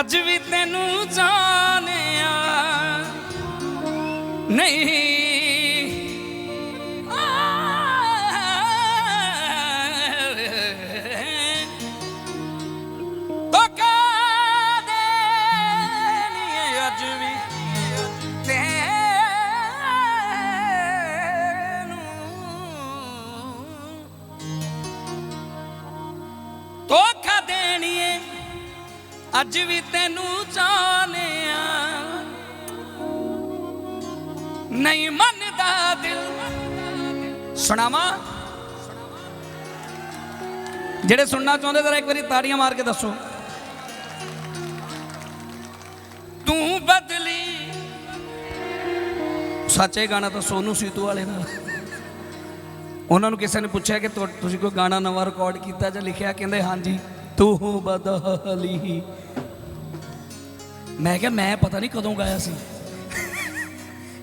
ਅੱਜ ਵੀ ਤੈਨੂੰ ਜਾਣਿਆ। ਨਹੀਂ ਅੱਜ ਵੀ ਤੈਨੂੰ ਜਾਣਿਆ। ਨਹੀਂ ਮੰਨਦਾ ਦਿਲ। ਸੁਣਾਵਾ? ਜਿਹੜੇ ਸੁਣਨਾ ਚਾਹੁੰਦੇ, ਜ਼ਰਾ ਇੱਕ ਵਾਰੀ ਤਾੜੀਆਂ ਮਾਰ ਕੇ ਦੱਸੋ। ਤੂੰ ਬਦਲੀ। ਸੱਚੇ ਗਾਣਾ ਤਾਂ ਸੋਨੂ ਸੀਤੂ ਵਾਲੇ ਦਾ। ਉਹਨਾਂ ਨੂੰ ਕਿਸੇ ਨੇ ਪੁੱਛਿਆ ਕਿ ਤੁਸੀਂ ਕੋਈ ਗਾਣਾ ਨਵਾਂ ਰਿਕਾਰਡ ਕੀਤਾ ਜਾਂ ਲਿਖਿਆ? ਕਹਿੰਦੇ, ਹਾਂਜੀ। ਤੂੰ ਬਦਲੀ ਮੈਂ ਕਿਹਾ, ਮੈਂ ਪਤਾ ਨਹੀਂ ਕਦੋਂ ਗਾਇਆ ਸੀ।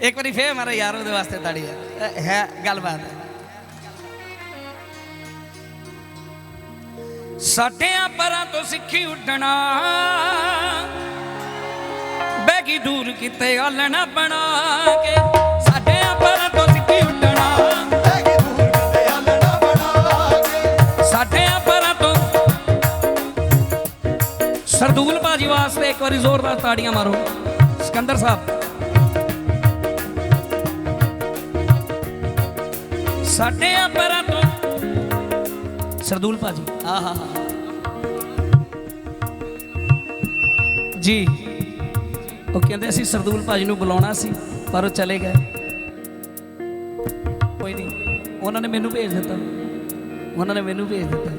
ਇੱਕ ਵਾਰੀ ਫੇਰ ਮਾਰਾ ਯਾਰ, ਉਹਦੇ ਵਾਸਤੇ ਤਾੜੀ ਹੈ। ਹੈ, ਗੱਲਬਾਤ ਸਾਡਿਆਂ ਪਰਾਂ ਤੋਂ ਸਿੱਖੀ ਉੱਡਣਾ ਬੈਗੀ ਦੂਰ ਕਿਤੇ ਆਲਣਾ ਬਣਾ ਕੇ। ਸਰਦੂਲ ਬਾਜੀ ਵਾਸਤੇ ਇੱਕ ਵਾਰੀ ਜ਼ੋਰਦਾਰ ਤਾੜੀਆਂ ਮਾਰੋ। ਸਿਕੰਦਰ ਸਾਹਿਬ। ਸਾਡਿਆਂ ਪਰਾਂ ਤੋਂ ਸਰਦੂਲ ਬਾਜੀ। ਆਹਾ ਜੀ। ਉਹ ਕਹਿੰਦੇ ਅਸੀਂ ਸਰਦੂਲ ਭਾਜੀ ਨੂੰ ਬੁਲਾਉਣਾ ਸੀ ਪਰ ਉਹ ਚਲੇ ਗਏ। ਕੋਈ ਨਹੀਂ। ਉਹਨਾਂ ਨੇ ਮੈਨੂੰ ਭੇਜ ਦਿੱਤਾ। ਉਹਨਾਂ ਨੇ ਮੈਨੂੰ ਭੇਜ ਦਿੱਤਾ।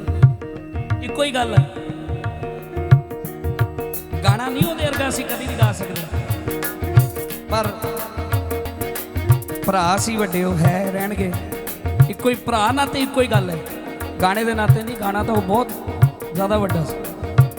ਇੱਕੋ ਹੀ ਗੱਲ ਹੈ। ਅਸੀਂ ਕਦੀ ਨਹੀਂ ਗਾ ਸਕਦੇ। ਪਰ ਭਰਾ ਸੀ ਵੱਡੇ ਉਹ ਹੈ, ਰਹਿਣਗੇ। ਇੱਕੋ ਹੀ ਭਰਾ, ਨਾਤੇ ਇੱਕੋ ਹੀ ਗੱਲ ਹੈ। ਗਾਣੇ ਦੇ ਨਾਤੇ ਨਹੀਂ, ਗਾਣਾ ਤਾਂ ਉਹ ਬਹੁਤ ਜ਼ਿਆਦਾ ਵੱਡਾ ਸੀ।